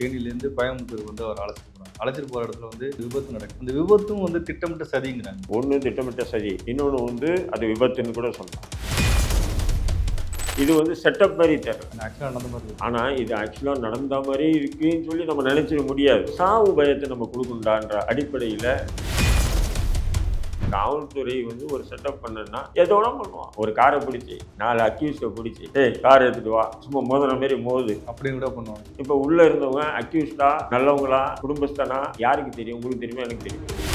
தேனியிலேருந்து கோயம்புத்தூர் வந்து அவர் அழைச்சிட்டு போறாங்க அழைச்சிட்டு போற இடத்துல வந்து விபத்து நடக்கும் அந்த விபத்தும் வந்து திட்டமிட்ட சதிங்கிறாங்க. ஒன்று திட்டமிட்ட சதி இன்னொன்று வந்து அது விபத்துன்னு கூட சொல்லலாம். இது வந்து செட்டப் மாதிரி தெரியல ஆக்சுவலாக நடந்த மாதிரி. ஆனால் இது ஆக்சுவலாக நடந்த மாதிரி இருக்குன்னு சொல்லி நம்ம நினைச்சிட முடியாது. சாவு பயத்தை நம்ம கொடுக்கணுண்டான்ற அடிப்படையில் காவல்துறை வந்து ஒரு செட்டப் பண்ணுன்னா எதோட பண்ணுவான். ஒரு காரை பிடிச்சி நாலு அக்யூஸ்டை பிடிச்சி ஏய் கார் எடுத்துட்டு வா சும்மா மோதின மாதிரி மோது. அப்படின்னு கூட பண்ணுவாங்க. இப்போ உள்ள இருந்தவங்க அக்யூஸ்டா நல்லவங்களா குடும்பஸ்தனா யாருக்கு தெரியும்? உங்களுக்கு தெரியுமா? எனக்கு தெரியும்.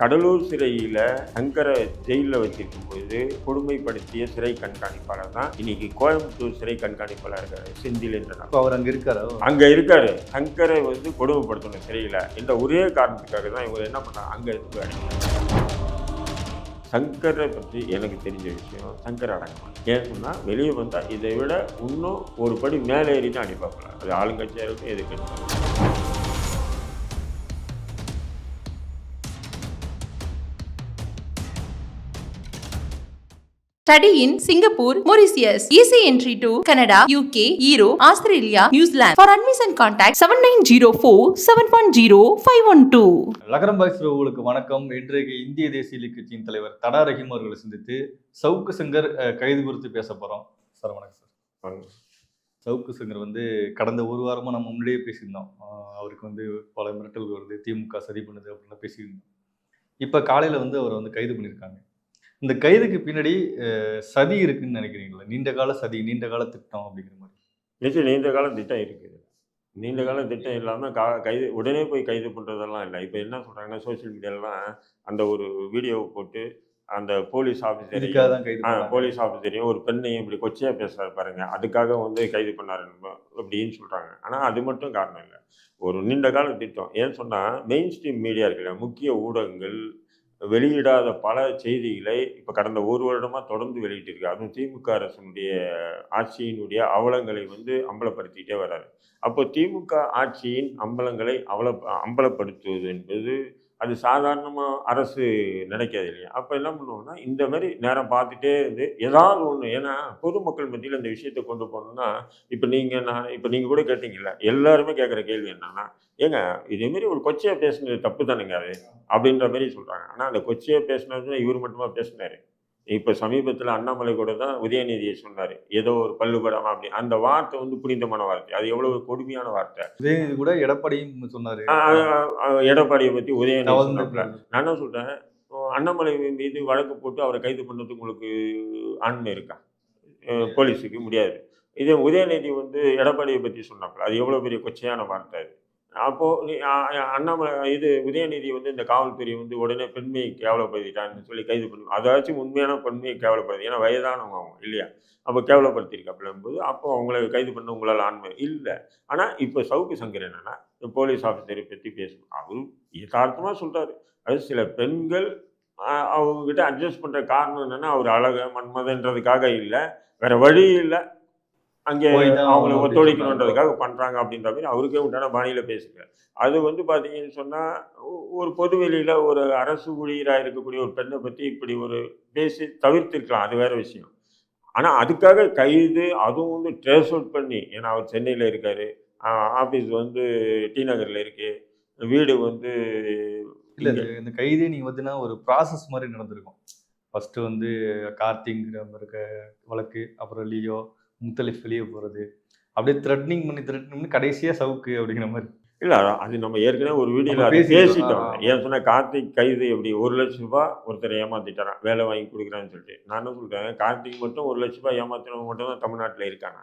கடலூர் சிறையில் சங்கரை ஜெயிலில் வச்சிருக்கும் போது கொடுமைப்படுத்திய சிறை கண்காணிப்பாளர் தான் இன்னைக்கு கோயம்புத்தூர் சிறை கண்காணிப்பாளர் இருக்காரு செந்தில் என்ற அவர் அங்கே இருக்காரு? அங்க இருக்காரு. சங்கரை வந்து கொடுமைப்படுத்தணும் சிறையில். என்ற ஒரே காரணத்துக்காக தான் இவங்க என்ன பண்ணாங்க அங்க அடிக்கிறாங்க. சங்கரை பற்றி எனக்கு தெரிஞ்ச விஷயம் சங்கர் அடங்கலாம் ஏன் சொன்னால் வெளியே வந்தால் இதை விட இன்னும் ஒரு படி மேலே ஏறி தான் அடிப்பாங்க அது ஆளுங்கட்சியாக இருக்கட்டும் எதுக்கு Study in Singapore, Mauritius. Easy entry to Canada, UK, Europe, Australia, New Zealand. For admission contact 7904 710 512. லகரம் பாய்ஸ் உங்களுக்கு வணக்கம் இன்றைக்கு இந்திய தேசிய லீக் கட்சியின் தலைவர் தடா ரஹீம் அவர்களை சந்தித்து சவுக்கு சங்கர் கைது குறித்து பேச போறோம் சார் வணக்கம் சார் சவுக்கு சங்கர் வந்து கடந்த ஒரு வாரமா நம்ம முன்னாடியே பேசியிருந்தோம் அவருக்கு வந்து பல மிரட்டல்கள் வருது திமுக சதி பண்ணுது அப்படின்லாம் பேசியிருந்தோம் இப்போ காலையில வந்து அவரை வந்து கைது பண்ணியிருக்காங்க இந்த கைதுக்கு பின்னாடி சதி இருக்குன்னு நினைக்கிறீங்களா? நீண்ட கால சதி நீண்ட கால திட்டம் அப்படிங்கிற மாதிரி. நிச்சயம் நீண்ட கால திட்டம் இருக்குது. நீண்ட கால திட்டம் இல்லாமல் கா கைது உடனே போய் கைது பண்ணுறதெல்லாம் இல்லை. இப்போ என்ன சொல்கிறாங்கன்னா சோஷியல் மீடியாலலாம் அந்த ஒரு வீடியோவை போட்டு அந்த போலீஸ் ஆஃபீஸரையும். போலீஸ் ஆஃபீஸரையும் ஒரு பெண்ணையும் இப்படி கொச்சையாக பேசுறாரு பாருங்க. அதுக்காக வந்து கைது பண்ணாரு அப்படின்னு சொல்கிறாங்க ஆனால் அது மட்டும் காரணம் இல்லை. ஒரு நீண்ட கால திட்டம். ஏன்னு சொன்னால் மெயின் ஸ்ட்ரீம் மீடியா இருக்குல்ல முக்கிய ஊடகங்கள் வெளியிடாத பல செய்திகளை இப்போ கடந்த ஒரு வருடமாக தொடர்ந்து வெளியிட்டிருக்கு. அதுவும் திமுக அரசினுடைய ஆட்சியினுடைய அவலங்களை வந்து அம்பலப்படுத்திக்கிட்டே வராரு. அப்போ திமுக ஆட்சியின் அம்பலங்களை அவல அம்பலப்படுத்துவது என்பது அது சாதாரணமாக அரசு நினைக்காது இல்லையா? அப்போ என்ன பண்ணுவோம்னா இந்த மாதிரி நேரம் பார்த்துட்டே இருந்து ஏதாவது ஒன்று ஏன்னா பொதுமக்கள் மத்தியில் இந்த விஷயத்தை கொண்டு போகணும்னா இப்போ நீங்கள் நான் இப்போ நீங்கள் கூட கேட்டீங்கல்ல எல்லாருமே கேட்குற கேள்வி என்னன்னா ஏங்க இதேமாரி ஒரு கொச்சையாக பேசுனது தப்பு தானுங்க அது? அப்படின்ற மாதிரி சொல்கிறாங்க ஆனால் அந்த கொச்சையாக பேசுனது இவர் மட்டுமா பேசினாரு? இப்போ சமீபத்தில் அண்ணாமலை கூட தான் உதயநிதியை சொன்னார். ஏதோ ஒரு பல்லுபடாமல் அப்படி. அந்த வார்த்தை வந்து புனிதமான வார்த்தை. அது எவ்வளவு கொடுமையான வார்த்தை. இது கூட எடப்பாடியும் சொன்னாரு. எடப்பாடியை பற்றி உதயநிதி. நான் என்ன சொல்கிறேன் அண்ணாமலை மீது வழக்கு போட்டு அவரை கைது பண்ணுறதுக்கு உங்களுக்கு ஆண்மை இருக்கா? போலீஸுக்கு முடியாது. இதே உதயநிதி வந்து எடப்பாடியை பற்றி சொன்னாப்புல அது எவ்வளோ பெரிய கொச்சையான வார்த்தை அது. அப்போது அண்ணாமலை இது உதயநிதி வந்து இந்த காவல்துறை வந்து உடனே பெண்மையை கேவலப்படுத்திட்டான்னு சொல்லி கைது பண்ணி அதாச்சும் உண்மையான பெண்மையை கேவலப்படுத்தி ஏன்னா வயதானவங்க அவங்க இல்லையா? அப்போ கேவலப்படுத்தியிருக்காப்புலம்போது அப்போ அவங்கள கைது பண்ண உங்களால் ஆண்மை இல்லை. ஆனால் இப்போ சவுக்கு சங்கர் என்னென்னா இந்த போலீஸ் ஆஃபீஸரை பற்றி பேசணும். அவரும் யதார்த்தமாக சொல்கிறாரு அது சில பெண்கள் ஆஹ், அவங்ககிட்ட அட்ஜஸ்ட் பண்ணுற காரணம் என்னென்னா அவர் அழக மன்மதன்றதுக்காக இல்லை வேறு வழி இல்லை. அங்கே அவங்கள ஒத்துழைக்கணுன்றதுக்காக பண்ணுறாங்க அப்படின்ற மாதிரி அவருக்கே உண்டான பாணியில் பேசுகிறார் அது வந்து பார்த்தீங்கன்னு சொன்னால் ஒரு பொது வெளியில் ஒரு அரசு ஊழியராக இருக்கக்கூடிய ஒரு பெண்ணை பற்றி இப்படி ஒரு பேசி தவிர்த்திருக்கலாம். அது வேற விஷயம். ஆனால் அதுக்காக கைது அதுவும் வந்து ட்ரேஸ் அவுட் பண்ணி ஏன்னா அவர் சென்னையில் இருக்கார். ஆஃபீஸ் வந்து டி நகரில் இருக்கு. வீடு வந்து இல்ல இந்த கைதே நீங்க பார்த்தீங்கன்னா ஒரு ப்ராசஸ் மாதிரி நடந்திருக்கும். ஃபர்ஸ்ட் வந்து கார்த்திங்கிற இருக்க வழக்கு அப்புறம் லியோ முத்தலிஃப் வெளியே போறது. அப்படியே த்ரெட்னிங் பண்ணி த்ரெட்னிங் பண்ணி கடைசியா சவுக்கு அப்படிங்கிற மாதிரி. இல்லை அது நம்ம ஏற்கனவே ஒரு வீடியோவில் நம்ம அதை பேசிட்டோம். ஏன் சொன்னால் கார்த்திக் கைது எப்படி ஒரு லட்ச ரூபாய் ஒருத்தரை ஏமாத்திட்டாரான் வேலை வாங்கி கொடுக்குறான்னு சொல்லிட்டு. நான் என்ன சொல்கிறேன் கார்த்திக் மட்டும் ஒரு லட்ச ரூபாய் ஏமாத்தினவங்க மட்டும் தான் தமிழ்நாட்டில் இருக்காங்க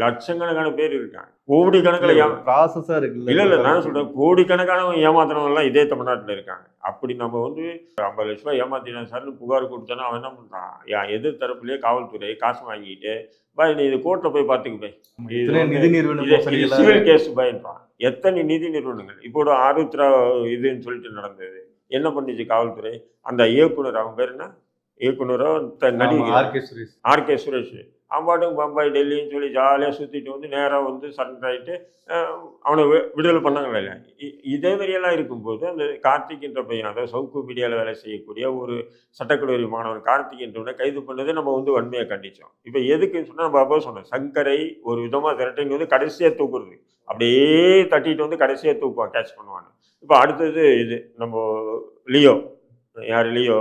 லட்சக்கணக்கான பேர் இருக்காங்க. கோடிக்கணக்கில் ஏமா ப்ராசஸா இருக்குல்ல இல்ல இல்ல நான் சொல்றேன் கோடிக்கணக்கானவங்க ஏமாத்துறவங்க இதே தமிழ்நாட்டுல இருக்காங்க. அப்படி நம்ம வந்து ஐம்பது லட்ச ரூபாய் ஏமாத்தினா சார்னு புகார் கொடுத்தோன்னா அவன் என்ன பண்றான்? என் எதிர் தரப்புலயே காவல்துறை காசு வாங்கிட்டு பாய் நீ இது கோர்ட்ல போய் பாத்துக்க போய் நிதி சிவில் கேஸ் பயன்றான் எத்தனை நிதி நிறுவனங்கள்? இப்போ ஒரு ஆருத்ரா இதுன்னு சொல்லிட்டு நடந்தது. என்ன பண்ணுச்சு காவல்துறை? அந்த இயக்குனர் அவன் பேர் என்ன? இயக்குனரோ நடிகர்? R K Suresh. R K Suresh. அவன் பாட்டுக்கு பம்பாய் டெல்லின்னு சொல்லி ஜாலியாக சுற்றிட்டு வந்து நேராக வந்து சரண்டர் ஆகிட்டு அவனை வி- விடுதலை பண்ணாங்க இல்லை இ- இதே மாதிரியெல்லாம் இருக்கும்போது அந்த கார்த்திக்ன்ற பையன் அதாவது சவுக்கு மீடியாவில் வேலை செய்யக்கூடிய ஒரு சட்டக்கல்லூரி மாணவன் கார்த்திக்ன்றவனை கைது பண்ணதை நம்ம வந்து வன்மையாக கண்டித்தோம் இப்போ எதுக்குன்னு சொன்னால் நம்ம அப்போ சொன்னோம் சங்கரை ஒரு விதமாக திரட்டைங்க வந்து கடைசியாக தூக்குறது. அப்படியே தட்டிட்டு வந்து கடைசியாக தூக்குவான் கேட்ச் பண்ணுவான் இப்போ அடுத்தது இது நம்ம லியோ யார் லியோ?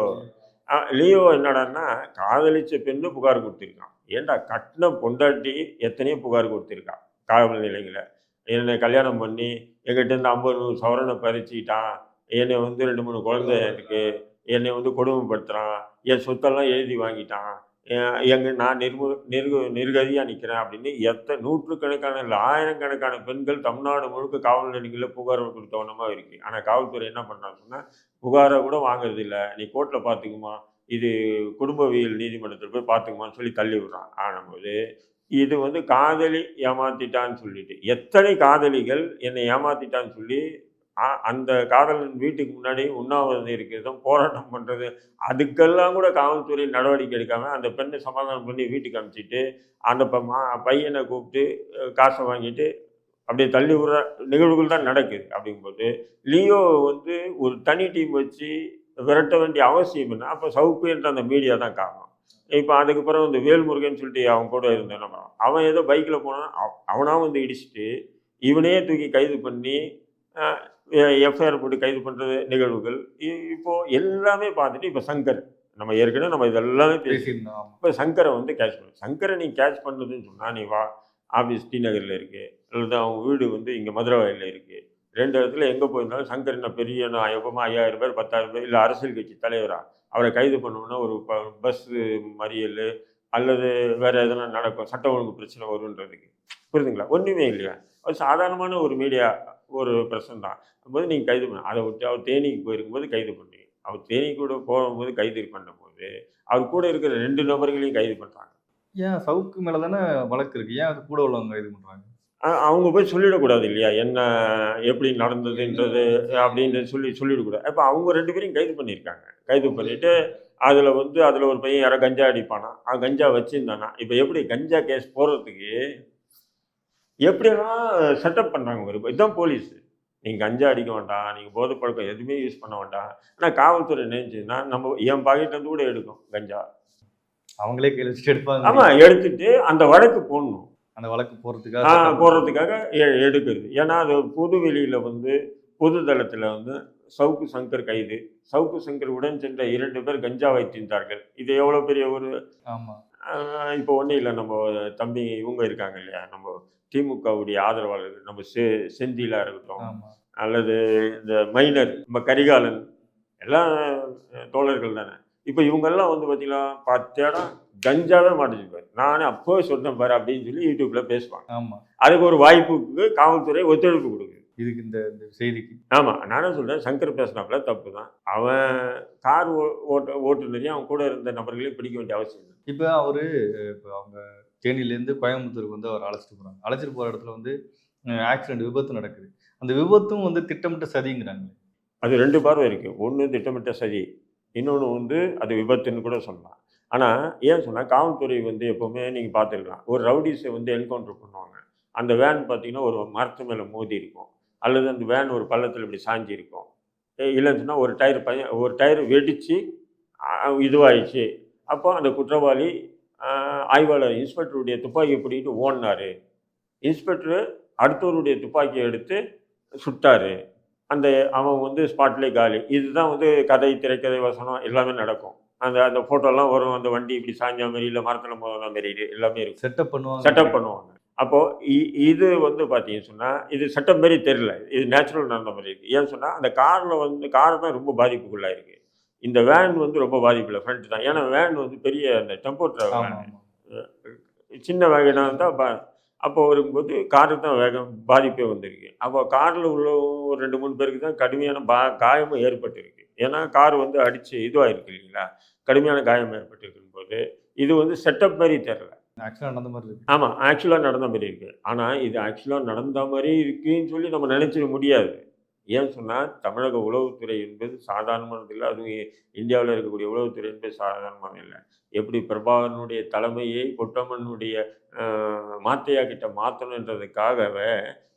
லியோ என்னடான்னா காதலிச்ச பெண்ணு புகார் கொடுத்துருக்கான். ஏன்டா கட்டின பொண்டாட்டி எத்தனையோ புகார் கொடுத்துருக்கான் காவல் நிலையில் என்னை கல்யாணம் பண்ணி எங்கிட்ட இருந்து ஐம்பது நூறு சவரனை பறிச்சுக்கிட்டான். என்னை வந்து ரெண்டு மூணு குழந்தை இருக்குது என்னை வந்து கொடுமைப்படுத்துகிறான் என் சொத்தெல்லாம் எழுதி வாங்கிட்டான். எங்க நான் நிர்மு நிர்கு நிர்கதியாக நிற்கிறேன் அப்படின்னு எத்தனை நூற்றுக்கணக்கான இல்லை ஆயிரக்கணக்கான பெண்கள் தமிழ்நாடு முழுக்க காவல் நிலையங்களில் புகார் கொடுத்தவனமாக இருக்குது ஆனால் காவல்துறை என்ன பண்ணுறான்னு சொன்னால் புகாரை கூட வாங்குறதில்ல நீ கோர்ட்டில் பார்த்துக்குமா இது குடும்பவியல் நீதிமன்றத்தில் போய் பார்த்துக்குமான்னு சொல்லி தள்ளி விடுறான் ஆனும்போது இது வந்து காதலி ஏமாத்திட்டான்னு சொல்லிட்டு எத்தனை காதலிகள் என்னை ஏமாத்திட்டான்னு சொல்லி அந்த காதலன் வீட்டுக்கு முன்னாடி உண்ணாவிரதம் இருக்கிறதும் போராட்டம் பண்ணுறது அதுக்கெல்லாம் கூட காவல்துறை நடவடிக்கை எடுக்காமல் அந்த பெண்ணை சமாதானம் பண்ணி வீட்டுக்கு அனுப்பிச்சிட்டு அந்த ப- மா- பையனை கூப்பிட்டு காசை வாங்கிட்டு அப்படியே தள்ளி விடுற நிகழ்வுகள் தான் நடக்குது அப்படிங்கும்போது லியோ வந்து ஒரு தனி டீம் வச்சு விரட்ட வேண்டிய அவசியம் என்ன? அப்போ சவுக்கு என்ற அந்த மீடியா தான் காரணம். இப்போ அதுக்கு பிறகு இந்த வேல்முருகன் சொல்லிட்டு அவன் கூட இருந்தேன் நம்ம அவன் ஏதோ பைக்கில் போனான் அவனாக வந்து இடிச்சிட்டு இவனையே தூக்கி கைது பண்ணி எஃப்ஐஆர் போட்டு கைது பண்ணுறது நிகழ்வுகள். இ- இப்போ எல்லாமே பார்த்துட்டு இப்போ சங்கர் நம்ம ஏற்கனவே நம்ம இதெல்லாமே பேசி பேசியிருந்தோம். இப்போ சங்கரை வந்து கேட்ச் பண்ணு சங்கரை நீ கேட்ச் பண்ணுறதுன்னு சொன்னால் நீ வா ஆஃபீஸ் டி நகரில் இருக்குது அல்லது அவங்க வீடு வந்து இங்கே மதுரவாயில் இருக்குது ரெண்டு இடத்துல எங்கே போயிருந்தாலும் சங்கர் என்ன பெரிய நான் எப்பவுமே ஐயாயிரம் பேர் பத்தாயிரம் பேர் இல்லை அரசியல் கட்சி தலைவரா? அவரை கைது பண்ணணும்னா ஒரு ப பஸ்ஸு மறியல் அல்லது வேறு எதனா நடக்கும் சட்ட ஒழுங்கு பிரச்சனை வருன்றதுக்கு. புரியுதுங்களா? ஒன்றுமே இல்லையா? அது சாதாரணமான ஒரு மீடியா ஒரு பிரச்சனை தான். போது நீங்கள் கைது பண்ண அதை விட்டு அவர் தேனிக்கு போயிருக்கும்போது கைது பண்ணி அவர் தேனி கூட போகும்போது கைது பண்ணும்போது அவர் கூட இருக்கிற ரெண்டு நபர்களையும் கைது பண்ணுறாங்க ஏன் சவுக்கு மேல தானே வழக்கு இருக்கு? ஏன் அது கூட உள்ளவங்க இது பண்றாங்க? அவங்க போய் சொல்லிடக்கூடாது இல்லையா? என்ன எப்படி நடந்ததுன்றது அப்படின்னு சொல்லி சொல்லிடக்கூடாது. இப்போ அவங்க ரெண்டு பேரையும் கைது பண்ணியிருக்காங்க. கைது பண்ணிட்டு அதில் வந்து அதில் ஒரு பையன் யாரோ கஞ்சா அடிப்பானா? அவன் கஞ்சா வச்சிருந்தானா? இப்போ எப்படி கஞ்சா கேஸ் போடுறதுக்கு எப்படியெல்லாம் செட்டப் பண்ணுறாங்க ஒரு இதுதான் போலீஸ் நீங்கள் கஞ்சா அடிக்க வேண்டாம் நீங்கள் போதை பழக்கம் எதுவுமே யூஸ் பண்ண வேண்டாம். ஆனால் காவல்துறை நினைச்சுன்னா நம்ம என் பாக்கெட்லேருந்து கூட எடுக்கும் கஞ்சா. அவங்களே கையில் வச்சுட்டு எடுப்பாங்க. ஆமாம் எடுத்துட்டு அந்த வழக்கு போடணும். அந்த வழக்கு ஆ, போறதுக்காக போடுறதுக்காக எ- எடுக்குது ஏன்னா அது பொது வெளியில வந்து பொது தளத்தில் வந்து சவுக்கு சங்கர் கைது. சவுக்கு சங்கர் உடன் சென்ற இரண்டு பேர் கஞ்சா வைத்திருந்தார்கள். இது எவ்வளோ பெரிய ஒரு ஆமா. ஆஹ், இப்போ ஒன்றும் இல்லை. நம்ம தம்பி இவங்க இருக்காங்க இல்லையா? நம்ம திமுகவுடைய ஆதரவாளர்கள். நம்ம செ செந்திலா இருக்கட்டும் அல்லது இந்த மைனர் நம்ம கரிகாலன் எல்லாம் தோழர்கள் தானே. இப்போ இவங்கெல்லாம் வந்து பார்த்தீங்கன்னா பத்து இடம் கஞ்சாவே மாட்டிச்சுப்பாரு நானே அப்போ சொன்னேன் பாரு அப்படின்னு சொல்லி யூடியூப்ல பேசுவாங்க. அதுக்கு ஒரு வாய்ப்புக்கு காவல்துறை ஒத்துழைப்பு கொடுக்குது. இதுக்கு இந்த இந்த செய்திக்கு. ஆமாம் நானே சொல்கிறேன் சங்கர் பேசினாப்புல தப்பு தான் அவன் கார் ஓ- ஓட்ட ஓட்டுநரையும் அவன் கூட இருந்த நபர்களையும் பிடிக்க வேண்டிய அவசியம் இல்லை. இப்போ அவரு இப்போ அவங்க தேனியிலேருந்து கோயம்புத்தூருக்கு வந்து அவர் அழைச்சிட்டு போறாங்க. அழைச்சிட்டு போற இடத்துல வந்து ஆக்சிடென்ட் விபத்து நடக்குது. அந்த விபத்தும் வந்து திட்டமிட்ட சதிங்கிறாங்க அது ரெண்டு பார்வை இருக்குது ஒன்று திட்டமிட்ட சதி இன்னொன்று வந்து அது விபத்துன்னு கூட சொல்லலாம். ஆனால் ஏன் சொன்னால் காவல்துறை வந்து எப்போவுமே நீங்கள் பார்த்துருக்கலாம். ஒரு ரவுடிஸை வந்து என்கவுண்டர் பண்ணுவாங்க. அந்த வேன் பார்த்தீங்கன்னா ஒரு மரத்து மேலே மோதி இருக்கும். அல்லது அந்த வேன் ஒரு பள்ளத்தில் இப்படி சாஞ்சி இருக்கும் எ- இல்லைன்னு சொன்னால் ஒரு டயர் பையன் ஒரு டயர் வெடித்து இதுவாயிடுச்சு. அப்போ அந்த குற்றவாளி ஆய்வாளர் இன்ஸ்பெக்டருடைய துப்பாக்கியை பிடிக்கிட்டு ஓடினாரு. இன்ஸ்பெக்டர் அடுத்தவருடைய துப்பாக்கியை எடுத்து சுட்டாரு. அந்த அவன் வந்து ஸ்பாட்லேயே காலி. இதுதான் வந்து கதை திரைக்கதை வசனம் எல்லாமே நடக்கும். அந்த அந்த ஃபோட்டோலாம் வரும். அந்த வண்டி இப்படி சாஞ்ச மாதிரி இல்லை மரத்தில் மாதிரி இது எல்லாமே இருக்கும். செட்டப் பண்ணுவாங்க. செட்டப் பண்ணுவாங்க. அப்போது இது வந்து பார்த்தீங்கன்னு சொன்னால் இது செட்டப் மாதிரி தெரியல. இது நேச்சுரல் நடந்த மாதிரி இருக்குது ஏன்னு சொன்னால் அந்த காரில் வந்து கார் தான் ரொம்ப பாதிப்புக்குள்ளாயிருக்கு. இந்த வேன் வந்து ரொம்ப பாதிப்பில்லை ஃப்ரண்ட் தான். ஏன்னா வேன் வந்து பெரிய அந்த டெம்போ ட்ராவல் சின்ன வேகனாக இருந்தால் பா அப்போ வரும்போது காருக்கு தான் வேகம் பாதிப்பே வந்திருக்கு. அப்போ காரில் உள்ள ஒரு ரெண்டு மூணு பேருக்கு தான் கடுமையான பா காயமும் ஏற்பட்டிருக்கு. ஏன்னா கார் வந்து அடித்து இதுவாயிருக்கு இல்லைங்களா? கடுமையான காயம் ஏற்பட்டிருக்கும் போது இது வந்து செட்டப் மாதிரி தெரில நடந்த மாதிரி இருக்கு. ஆமாம் ஆக்சுவலாக நடந்த மாதிரி இருக்குது ஆனால் இது ஆக்சுவலாக நடந்த மாதிரி இருக்குன்னு சொல்லி நம்ம நினச்சிட முடியாது. ஏன்னு சொன்னால் தமிழக உளவுத்துறை என்பது சாதாரணமானது இல்லை. அதுவும் இந்தியாவில் இருக்கக்கூடிய உளவுத்துறை என்பது சாதாரணமான இல்லை. எப்படி பிரபாகரனுடைய தலைமையை பொட்டம்மனுடைய ஆஹ், மாத்தையா கிட்ட மாற்றணுன்றதுக்காகவே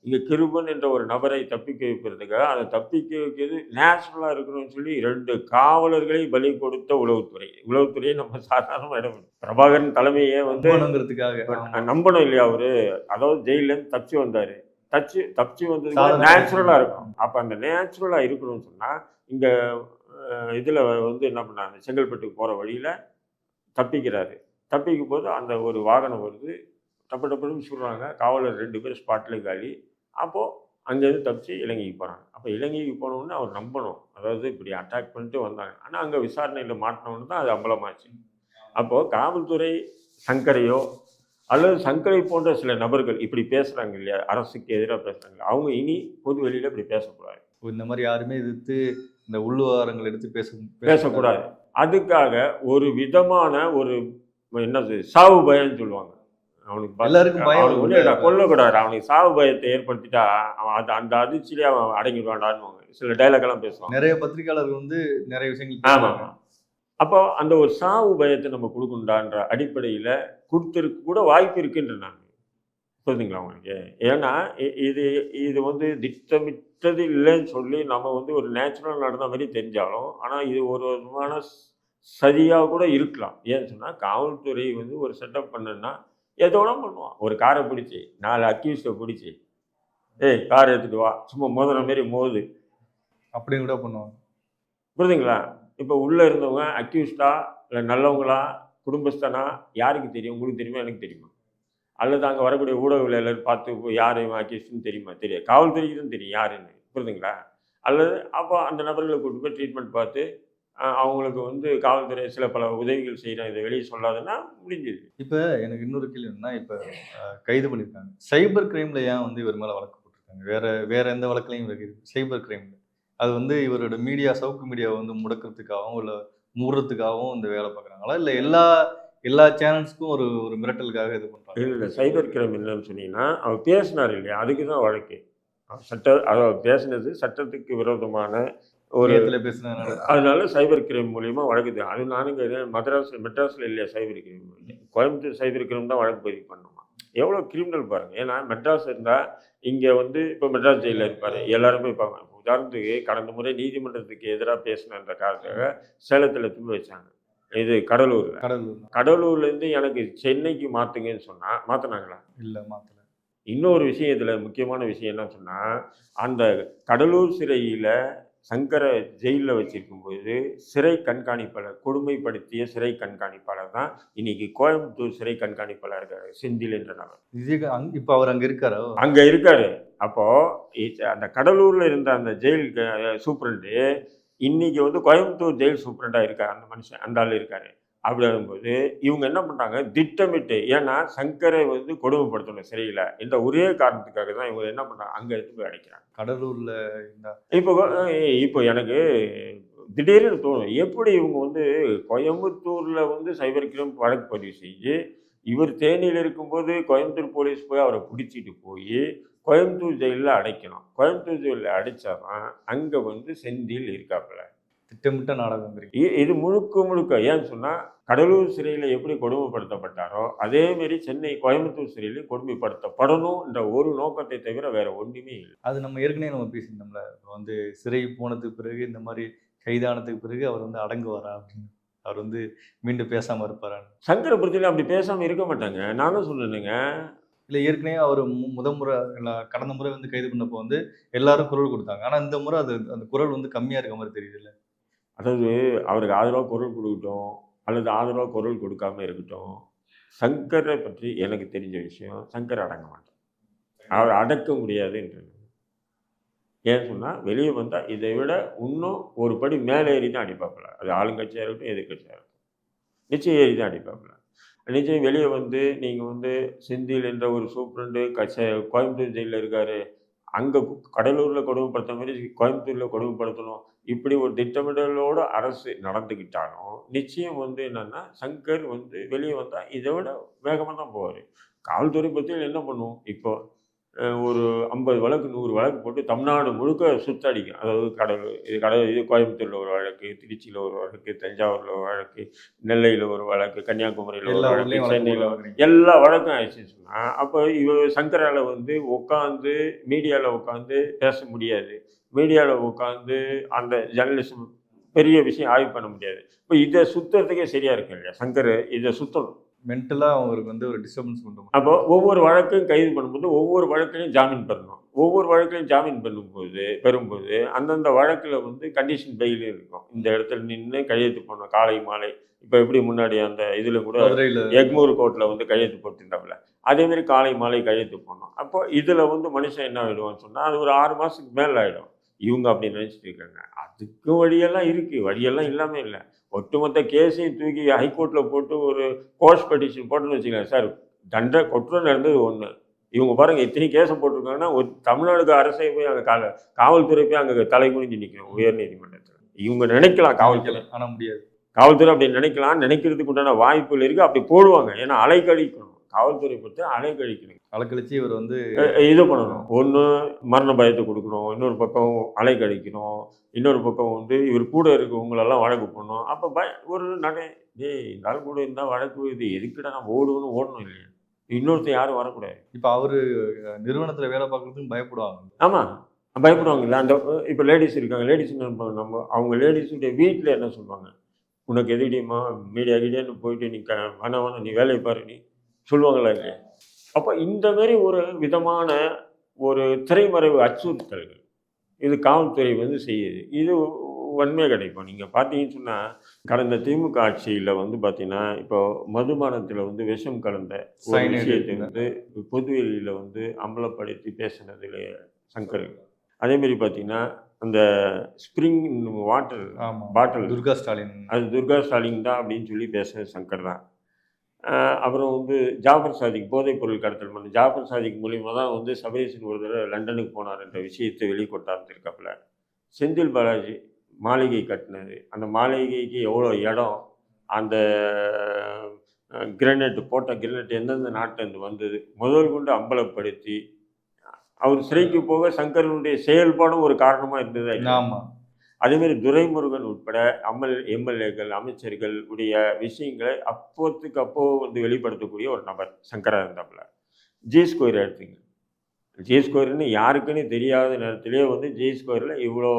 இங்கே கிருபன் என்ற ஒரு நபரை தப்பிக்க வைப்பதற்காக அதை தப்பிக்க வைக்கிறது நேச்சுரலாக இருக்கணும்னு சொல்லி ரெண்டு காவலர்களை பலி கொடுத்த உளவுத்துறை. உளவுத்துறையை நம்ம சாதாரணமாக இடம் பிரபாகரன் தலைமையே வந்து. நம்பணும் இல்லையா அவரு? அதாவது ஜெயிலேருந்து தப்பிச்சு வந்தாரு. தச்சு தப்பிச்சு வந்தது நேச்சுரலாக இருக்கும். அப்போ அந்த நேச்சுரலாக இருக்கணும்னு சொன்னால் இங்கே இதில் வந்து என்ன பண்ணாங்க செங்கல்பட்டுக்கு போகிற வழியில் தப்பிக்கிறாரு. தப்பிக்கும் போது அந்த ஒரு வாகனம் வருது. டப்பு டப்புன்னு சொல்கிறாங்க காவலர் ரெண்டு பேர் ஸ்பாட்டில் காலி. அப்போது அங்கேருந்து தப்பிச்சு இலங்கைக்கு போகிறாங்க அப்போ இலங்கைக்கு போனோடனே அவர் நம்பணும். அதாவது இப்படி அட்டாக் பண்ணிட்டு வந்தாங்க. ஆனால் அங்கே விசாரணையில் மாட்டினவொன்னு தான் அது அம்பலமாச்சு. அப்போது காவல்துறை சங்கரையோ அல்லது சங்கரை போன்ற சில நபர்கள் இப்படி பேசுகிறாங்க இல்லையா? அரசுக்கு எதிராக பேசுகிறாங்க அவங்க இனி பொது வெளியில் இப்படி பேசக்கூடாது. இந்த மாதிரி யாருமே எதிர்த்து இந்த உள்ளுவாரங்கள் எடுத்து பேச பேசக்கூடாது. அதுக்காக ஒரு விதமான ஒரு என்னது சாவு பயம்னு சொல்லுவாங்க. அவனுக்கு எல்லாருக்கும் பயம் அவனுக்கு ஒன்றும் கொல்லக்கூடாது. அவனுக்கு சாவு பயத்தை ஏற்படுத்திட்டா அவன் அது அந்த அதிர்ச்சியிலே அவன் அடங்கிடுவான்டான்னு சில டைலாக் எல்லாம் பேசுவான் நிறைய பத்திரிகையாளர்கள் வந்து நிறைய விஷயங்கள் ஆமா பேசுறாங்க. அப்போ அந்த ஒரு சாவு பயத்தை நம்ம கொடுக்கணுண்டான்ற அடிப்படையில் கொடுத்துருக்கு கூட வாய்ப்பு இருக்குன்ற நான். புரியுதுங்களா உங்களுக்கு? ஏன்னா இது இது வந்து திட்டமிட்டது இல்லைன்னு சொல்லி நம்ம வந்து ஒரு நேச்சுரல் நடந்த மாதிரி தெரிஞ்சாலும் ஆனால் இது ஒரு விதமான சரியாக கூட இருக்கலாம். ஏன்னு சொன்னால் காவல்துறை வந்து ஒரு செட்டப் பண்ணுன்னா எதோட பண்ணுவான். ஒரு காரை பிடிச்சி நாலு அக்யூஸ்டை பிடிச்சி ஏய் கார் எடுத்துட்டு வா சும்மா மோதுற மாதிரி மோது. அப்படியும் கூட பண்ணுவாங்க. புரியுதுங்களா இப்போ உள்ளே இருந்தவங்க அக்யூஸ்டா இல்லை நல்லவங்களா குடும்பஸ்தனா யாருக்கு தெரியும்? உங்களுக்கு தெரியுமா? எனக்கு தெரியுமா? அல்லது அங்கே வரக்கூடிய ஊடகங்கள் எல்லாரும் பார்த்து யாரையும் யார் தெரியுமா? தெரியாது. காவல்துறைக்கு தான் தெரியும் யாருன்னு. புரியுதுங்களா? அல்லது அப்போ அந்த நபர்களை கூட்டு போய் ட்ரீட்மெண்ட் பார்த்து அவங்களுக்கு வந்து காவல்துறை சில பல உதவிகள் செய்கிறேன் இதை வெளியே சொல்லாதுன்னா முடிஞ்சது இப்போ எனக்கு இன்னொரு கேள்வி என்னன்னா இப்போ கைது பண்ணியிருக்காங்க சைபர் கிரைம்ல ஏன் வந்து இவர் மேலே வழக்கு போட்டிருக்காங்க? வேற வேற எந்த வழக்குலையும் இருக்குது சைபர் கிரைமில் அது வந்து இவரோட மீடியா சவுக்கு மீடியாவை வந்து முடக்கிறதுக்காகவும் இல்லை மூடுறதுக்காகவும் இந்த வேலை பார்க்குறாங்களா? இல்லை எல்லா எல்லா சேனல்ஸ்க்கும் ஒரு ஒரு மிரட்டலுக்காக இது பண்றாங்க? இல்லை சைபர் கிரைம் என்னன்னு சொன்னீங்கன்னா அவர் பேசினார் இல்லையா? அதுக்கு தான் வழக்கு. சட்ட அவர் பேசினது சட்டத்துக்கு விரோதமான ஒரு இணையத்துல பேசுனதுனால அதனால சைபர் கிரைம் மூலியமா வழக்குது அது நானுங்க இது மദ്രാஸ் மெட்ராஸில் இல்லையா cyber crime? Coimbatore cyber crime தான் வழக்கு பதிவு பண்ணுமா. எவ்வளோ கிரிமினல் பாருங்க. ஏன்னா மெட்ராஸ் இருந்தால் இங்கே வந்து இப்போ மெட்ராஸ் ஜெயிலில் இருப்பார். எல்லாருமே இருப்பாங்க. உதாரணத்துக்கு கடந்த முறை நீதிமன்றத்துக்கு எதிராக பேசின காலத்துக்காக சேலத்தில் திரும்ப வச்சாங்க. இது கடலூரில். கடலூர் கடலூர்லேருந்து எனக்கு சென்னைக்கு மாற்றுங்கன்னு சொன்னால் மாற்றினாங்களா இல்ல மாத்தல. இன்னொரு விஷயம் இதில் முக்கியமான விஷயம் என்ன சொன்னால் அந்த கடலூர் சிறையில் சங்கரை ஜெயிலில் வச்சிருக்கும்போது சிறை கண்காணிப்பாளர் கொடுமைப்படுத்திய சிறை கண்காணிப்பாளர் தான் இன்னைக்கு கோயம்புத்தூர் சிறை கண்காணிப்பாளர் இருக்காரு செந்தில் என்ற நபர். இப்போ அவர் அங்க இருக்காரோ? அங்கே இருக்காரு. அப்போ இ- அந்த கடலூரில் இருந்த அந்த ஜெயில் சூப்பரண்டு இன்னைக்கு வந்து கோயம்புத்தூர் ஜெயில் சூப்பரண்டாக இருக்கார் அந்த மனுஷன் அந்த ஆள் இருக்காரு. அப்படி வரும்போது இவங்க என்ன பண்ணுறாங்க திட்டமிட்டு ஏன்னா சங்கரை வந்து கொடுமைப்படுத்தணும் சிறையில். இந்த ஒரே காரணத்துக்காக தான் இவங்க என்ன பண்ணுறாங்க அங்கே எடுத்து போய் அடைக்கிறாங்க. கடலூர்ல இப்போ இப்போ எனக்கு திடீர்னு தோணும் எப்படி இவங்க வந்து கோயம்புத்தூரில் வந்து சைபர் கிரைம் வழக்கு பதிவு செஞ்சு இவர் தேனியில் இருக்கும்போது கோயம்புத்தூர் போலீஸ் போய் அவரை பிடிச்சிட்டு போய் கோயம்புத்தூர் ஜெயிலில் அடைக்கணும். கோயம்புத்தூர் ஜெயிலில் அடைச்சாதான் அங்கே வந்து செந்தில் இருக்காப்புல. திட்டமிட்ட நாடகம் இருக்கு. இது முழுக்க முழுக்க ஏன்னு சொன்னால் கடலூர் சிறையில் எப்படி கொடுமைப்படுத்தப்பட்டாரோ அதே மாதிரி சென்னை கோயம்புத்தூர் சிறையிலையும் கொடுமைப்படுத்தப்படணும் என்ற ஒரு நோக்கத்தை தவிர வேற ஒன்றுமே இல்லை. அது நம்ம ஏற்கனவே நம்ம பேசியிருந்தோம்ல வந்து சிறை போனதுக்கு பிறகு இந்த மாதிரி கைதானதுக்கு பிறகு அவர் வந்து அடங்குவாரா அப்படின்னு? அவர் வந்து மீண்டும் பேசாம இருப்பாரான்னு சங்கரபுரத்தில் அப்படி பேசாமல் இருக்க மாட்டாங்க. நானும் சொன்னேனுங்க இல்லை ஏற்கனவே அவர் முத முறை இல்ல, கடந்த முறை வந்து கைது பண்ணப்போ வந்து எல்லாரும் குரல் கொடுத்தாங்க. ஆனா இந்த முறை அது அந்த குரல் வந்து கம்மியா இருக்க மாதிரி தெரியுது இல்ல அதாவது அவருக்கு ஆதரவாக குரல் கொடுக்கட்டும் அல்லது ஆதரவாக குரல் கொடுக்காம இருக்கட்டும் சங்கரை பற்றி எனக்கு தெரிஞ்ச விஷயம் சங்கர் அடங்க மாட்டார். அவர் அடக்க முடியாது என்று. ஏன் சொன்னால் வெளியே வந்தால் இதை விட இன்னும் ஒரு படி மேலே ஏறி தான் அடிப்பாப்பில்ல அது ஆளுங்கட்சியாக இருக்கட்டும் எதிர்கட்சியாக இருக்கட்டும். நிச்சயம் ஏறி தான் அடிப்பாப்பில்ல நிச்சயம் வெளியே வந்து நீங்கள் வந்து செந்தில் என்ற ஒரு சூப்ரண்டு கச்ச கோயம்புத்தூர் ஜெயிலில் இருக்கார். அங்கே கடலூரில் கொடுமைப்படுத்த மாதிரி கோயம்புத்தூரில் கொடுமைப்படுத்தணும். இப்படி ஒரு திட்டமிடலோட அரசு நடந்துக்கிட்டாலும் நிச்சயம் வந்து என்னன்னா சங்கர் வந்து வெளியே வந்தால் இதை விட வேகமாக தான் போவார். காவல்துறை பற்றி என்ன பண்ணுவோம்? இப்போ ஒரு ஐம்பது வழக்கு நூறு வழக்கு போட்டு தமிழ்நாடு முழுக்க சுத்தடிக்கும். அதாவது கடலூர் இது கடல் இது கோயம்புத்தூரில் ஒரு வழக்கு திருச்சியில் ஒரு வழக்கு தஞ்சாவூரில் ஒரு வழக்கு நெல்லையில் ஒரு வழக்கு கன்னியாகுமரியில் ஒரு வழக்கு சென்னையில். எல்லா வழக்கும் ஆயிடுச்சுன்னு அப்போ இவ சங்கரால வந்து உட்காந்து மீடியாவில் உட்காந்து பேச முடியாது. மீடியாவில் உட்காந்து அந்த ஜேர்னலிசம் பெரிய விஷயம் ஆய்வு பண்ண முடியாது. இப்போ இதை சுத்துறதுக்கே சரியா இருக்கு இல்லையா? சங்கர் இதை சுத்தணும். மென்டலா அவங்களுக்கு வந்து ஒரு டிஸ்டர்பன்ஸ் பண்ணுறோம் அப்போ ஒவ்வொரு வழக்கையும் கைது பண்ணும்போது ஒவ்வொரு வழக்கையும் ஜாமீன் பெறணும். ஒவ்வொரு வழக்கையும் ஜாமீன் பெறும்போது பெறும்போது அந்தந்த வழக்கில் வந்து கண்டிஷன் பெயில் இருக்கும். இந்த இடத்துல நின்று கையெழுத்து போடணும். காலை மாலை. இப்போ எப்படி முன்னாடி அந்த இதில் கூட எக்மூர் கோர்ட்டில் வந்து கையெழுத்து போட்டுருந்தாப்புல. அதேமாரி காலை மாலை கையெழுத்து போடணும். அப்போ இதில் வந்து மனுஷன் என்ன ஆகிடுவான்னு சொன்னால் அது ஒரு ஆறு மாதத்துக்கு மேலே ஆகிடும் இவங்க அப்படி நினச்சிட்டு இருக்காங்க. அதுக்கும் வழியெல்லாம் இருக்குது வழியெல்லாம் இல்லாமல் இல்லை. ஒட்டுமொத்த கேஸையும் தூக்கி ஹைகோர்ட்டில் போட்டு ஒரு கோர்ஸ் பெட்டிஷன் போட்டுன்னு வச்சுக்கலாம் சார் தண்டை குற்றம் நடந்தது ஒன்று இவங்க பாருங்க இத்தனை கேஸை போட்டிருக்காங்கன்னா ஒரு தமிழ்நாடு அரசே போய் அங்கே கால காவல்துறை போய் அங்கே தலை குனிஞ்சு நிற்கணும் உயர் நீதிமன்றத்தில். இவங்க நினைக்கலாம் காவல்துறை. ஆனா முடியாது. காவல்துறை அப்படி நினைக்கலாம் நினைக்கிறதுக்கு உண்டான வாய்ப்புகள் இருக்குது அப்படி போடுவாங்க. ஏன்னா அலைக்கழிக்கணும் காவல்துறை பொறுத்து அலைக்கழிக்கணும் அலக்கழிச்சு இவர் வந்து இது பண்ணணும். ஒன்று மரண பயத்தை கொடுக்கணும். இன்னொரு பக்கம் அலைக்கழிக்கணும் இன்னொரு பக்கம் வந்து இவர் கூட இருக்கவங்களெல்லாம் வழக்கு போடணும். அப்போ பய ஒரு நடை டேய் இந்த ஆள் கூட இருந்தால் வழக்கு இது எதுக்குடா நம்ம ஓடுவோன்னு ஓடணும் இல்லையா? இன்னொருத்தர் யாரும் வரக்கூடாது. இப்போ அவரு நிறுவனத்துல வேலை பார்க்கறதுக்கும் பயப்படுவாங்க. ஆமாம் பயப்படுவாங்கல்ல. அந்த இப்போ லேடிஸ் இருக்காங்க. லேடிஸ்? நம்ம அவங்க லேடிஸுடைய வீட்டில் என்ன சொல்லுவாங்க? உனக்கு எதுடியம்மா மீடியா கீடியான்னு போயிட்டு நீ க வேணாம் வேணாம் நீ வேலையை பாரு நீ சொல்லுவாங்களா இல்லையா? அப்போ இந்த மாதிரி ஒரு விதமான ஒரு திரைமறைவு அச்சுறுத்தல்கள். இது காவல்துறை வந்து செய்யுது. இது வன்மையாக கிடைக்கும். நீங்கள் பார்த்தீங்கன்னு சொன்னால் கடந்த திமுக ஆட்சியில் வந்து பார்த்தீங்கன்னா இப்போ மதுபானத்தில் வந்து விஷம் கலந்த விஷயத்தை. வந்து பொதுவெளியில் வந்து அம்பலப்படுத்தி பேசினதுல சங்கர் அதேமாரி பார்த்தீங்கன்னா அந்த spring water bottle. Durga Stalin. அது துர்கா ஸ்டாலின் தான் அப்படின்னு சொல்லி பேச சங்கர் தான். அப்புறம் வந்து ஜாஃபர் சாதிக் போதைப் பொருள் கடத்தல் பண்ண ஜாஃபர் சாதிக் மூலிமா தான் வந்து சபரீசன் ஒரு தடவை லண்டனுக்கு போனார் என்ற விஷயத்தை வெளிக்கொண்டாந்துருக்காப்புல செந்தில் பாலாஜி மாளிகை கட்டினது அந்த மாளிகைக்கு எவ்வளோ இடம் அந்த கிரனேட் போட்ட கிரனேட் எந்தெந்த நாட்டிலேருந்து வந்தது முதல் கொண்டு அம்பலப்படுத்தி அவர் சிறைக்கு போக சங்கரனுடைய செயல்பாடும் ஒரு காரணமாக இருந்தது ஆமாம் அதேமாரி துரைமுருகன் உட்பட அமல் எம்எல்ஏக்கள் அமைச்சர்கள் உடைய விஷயங்களை அப்போத்துக்கு அப்போ வந்து வெளிப்படுத்தக்கூடிய ஒரு நபர் சங்கரா இருந்தாப்புல. ஜி ஸ்கொயர் எடுத்தீங்க. ஜி ஸ்கொயர்னு யாருக்குன்னு தெரியாத நேரத்திலேயே வந்து ஜி ஸ்கொயரில் இவ்வளோ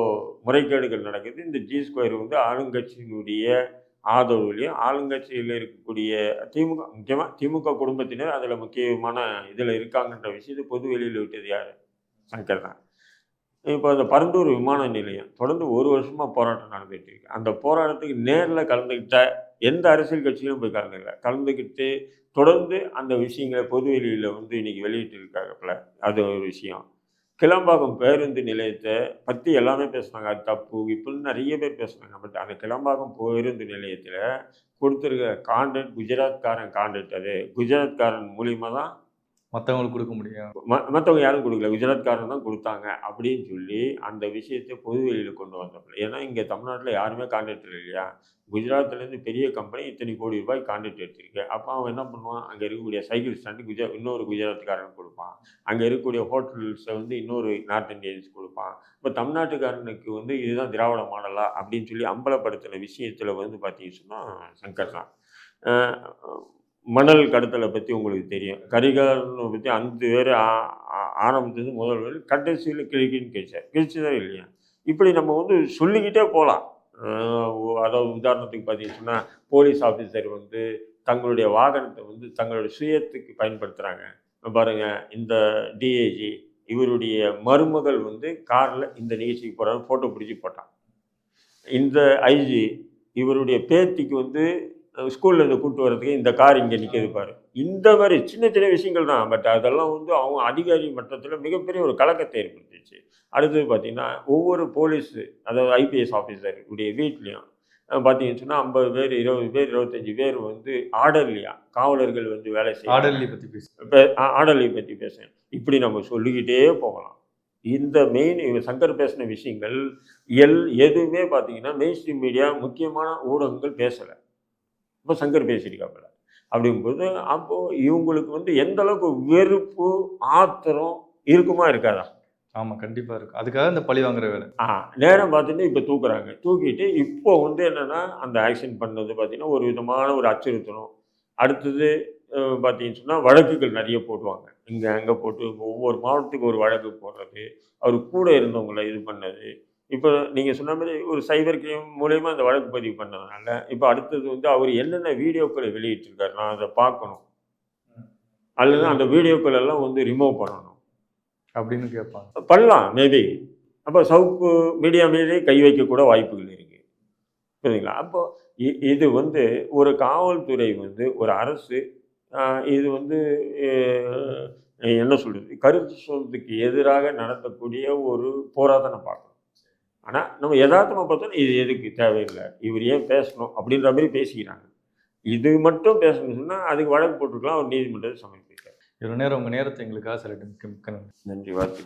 முறைகேடுகள் நடக்குது. இந்த ஜி ஸ்கொயர் வந்து ஆளுங்கட்சியினுடைய ஆதரவுலையும் ஆளுங்கட்சியில் இருக்கக்கூடிய திமுக முக்கியமாக திமுக குடும்பத்தினர் அதில் முக்கியமான இதில் இருக்காங்கன்ற விஷயத்தை பொது வெளியில் விட்டது யார்? சங்கர் தான் இப்போ அந்த பரந்தூர் விமான நிலையம் தொடர்ந்து ஒரு வருஷமாக போராட்டம் நடந்துகிட்டு இருக்கு. அந்த போராட்டத்துக்கு நேரில் கலந்துக்கிட்ட எந்த அரசியல் கட்சியிலும் போய் கலந்துக்கல. கலந்துக்கிட்டு தொடர்ந்து அந்த விஷயங்களை பொது வெளியில் வந்து இன்னைக்கு வெளியிட்டு இருக்காங்கல்ல அது ஒரு விஷயம். கிளம்பாக்கம் பேருந்து நிலையத்தை பற்றி எல்லாமே பேசுனாங்க. அது தப்பு. இப்படின்னு நிறைய பேர் பேசுனாங்க. பட் அந்த கிளம்பாக்கம் பேருந்து நிலையத்தில் கொடுத்துருக்க கான்ட்ராக்ட் குஜராத்காரன் கான்ட்ராக்ட் அது. குஜராத்காரன் மூலியமாக தான் மற்றவங்களுக்கு கொடுக்க முடியும். ம மற்றவங்க யாரும் கொடுக்கல. குஜராத்காரன் தான் கொடுத்தாங்க அப்படின்னு சொல்லி அந்த விஷயத்தை பொது வெளியில் கொண்டு வந்தோம் ஏன்னா இங்கே தமிழ்நாட்டில் யாருமே கான்ட்ராக்டர் இல்லையா? குஜராத்லேருந்து பெரிய கம்பெனி இத்தனை கோடி ரூபாய் கான்ட்ராக்ட் எடுத்திருக்கு. அப்போ அவன் என்ன பண்ணுவான்? அங்கே இருக்கக்கூடிய சைக்கிள் ஸ்டாண்டு குஜரா இன்னொரு குஜராத்காரன் கொடுப்பான். அங்கே இருக்கக்கூடிய ஹோட்டல்ஸை வந்து இன்னொரு நார்த் இந்தியன்ஸ் கொடுப்பான். இப்போ தமிழ்நாட்டுக்காரனுக்கு வந்து இதுதான் திராவிட மாடலா அப்படின்னு சொல்லி அம்பலப்படுத்தின விஷயத்தில் வந்து பார்த்தீங்கன்னா சொன்னால் சங்கர் தான். மணல் கடத்தலை பற்றி உங்களுக்கு தெரியும். கரிகாலனை பற்றி அஞ்சு பேர் ஆரம்பித்தது முதல் பேர் கடைசியில் கிழக்கின்னு கிழிச்சார் கிழிச்சதா இல்லையா? இப்படி நம்ம வந்து சொல்லிக்கிட்டே போகலாம். அதாவது உதாரணத்துக்கு பார்த்தீங்கன்னா போலீஸ் ஆஃபீஸர் வந்து தங்களுடைய வாகனத்தை வந்து தங்களுடைய சுயத்துக்கு பயன்படுத்துகிறாங்க பாருங்க இந்த டிஏஜி இவருடைய மருமகள் வந்து காரில் இந்த நிகழ்ச்சிக்கு போகிறாரு ஃபோட்டோ பிடிச்சி போட்டான். இந்த ஐஜி இவருடைய பேத்திக்கு வந்து ஸ்கூல்ல இருந்து கூட்டு வர்றதுக்கு இந்த கார் இங்கே நிற்கிது பாரு. இந்த மாதிரி சின்ன சின்ன விஷயங்கள் தான். பட் அதெல்லாம் வந்து அவங்க அதிகாரி மட்டத்தில் மிகப்பெரிய ஒரு கலக்கத்தை ஏற்படுத்திச்சு. அடுத்தது பார்த்தீங்கன்னா ஒவ்வொரு போலீஸ் அதாவது ஐபிஎஸ் ஆஃபீஸர் உடைய வீட்லேயும் பார்த்தீங்கன்னு சொன்னால் ஐம்பது பேர் இருபது பேர் இருபத்தஞ்சி பேர் வந்து ஆர்டர்லையா காவலர்கள் வந்து வேலை செய்ய ஆர்டர்லி பத்தி பேசு ஆர்டர்லி பற்றி பேசுகிறேன் இப்படி நம்ம சொல்லிக்கிட்டே போகலாம். இந்த மெயின் இவங்க சங்கர் பேசின விஷயங்கள் எல் எதுவுமே பார்த்தீங்கன்னா மெயின் ஸ்ட்ரீம் மீடியா முக்கியமான ஊடகங்கள் பேசலை. இப்போ சங்கர் பேசியிருக்காப்புல அப்படிங்கும்போது அப்போது இவங்களுக்கு வந்து எந்த அளவுக்கு வெறுப்பு ஆத்திரம் இருக்குமா இருக்காதா? ஆமா கண்டிப்பா இருக்கும் அதுக்காக இந்த பழி வாங்குற வேலை. ஆ நேரம் பார்த்துட்டு இப்போ தூக்குறாங்க. தூக்கிட்டு இப்போ வந்து என்னென்னா அந்த ஆக்ஷன் பண்ணது பார்த்தீங்கன்னா ஒரு விதமான ஒரு அச்சுறுத்தணும் அடுத்தது பார்த்தீங்கன்னு சொன்னால் வழக்குகள் நிறைய போடுவாங்க. இங்கே அங்கே போட்டு ஒவ்வொரு மாவட்டத்துக்கு ஒரு வழக்கு போடுறது அவர் கூட இருந்தவங்கள இது பண்ணது இப்போ நீங்கள் சொன்ன மாதிரி ஒரு சைபர் கிரைம் மூலயமா அந்த வழக்கு பதிவு பண்ணதுனால இப்போ அடுத்தது வந்து அவர் என்னென்ன வீடியோக்களை வெளியிட்டிருக்காரு நான் அதை பார்க்கணும். அல்லது அந்த வீடியோக்கள் எல்லாம் வந்து ரிமூவ் பண்ணணும். அப்படின்னு கேட்பாங்க. பண்ணலாம் மேபி அப்போ சவுக்கு மீடியா மீதே கை வைக்கக்கூட வாய்ப்புகள் இருக்குது புரியுதுங்களா? அப்போ இ- இது வந்து ஒரு காவல்துறை வந்து ஒரு அரசு இது வந்து என்ன சொல்றது? கருத்து சொல்றதுக்கு எதிராக நடத்தக்கூடிய ஒரு போராட்டம் பார்க்கணும் ஆனால் நம்ம யதார்த்தமாக பார்த்தோன்னா இது எதுக்கு? தேவையில்லை. இவர் ஏன் பேசணும்? அப்படின்ற மாதிரி பேசிக்கிறாங்க. இது மட்டும் பேசணும்னு சொன்னால் அதுக்கு வழக்கு போட்டிருக்கலாம். அவர் நீதிமன்றத்தை சமர்ப்பித்தார் இவ்வளவு நேரம் உங்க நேரத்தை எங்களுக்காக செலக்ட் நன்றி. வாழ்த்து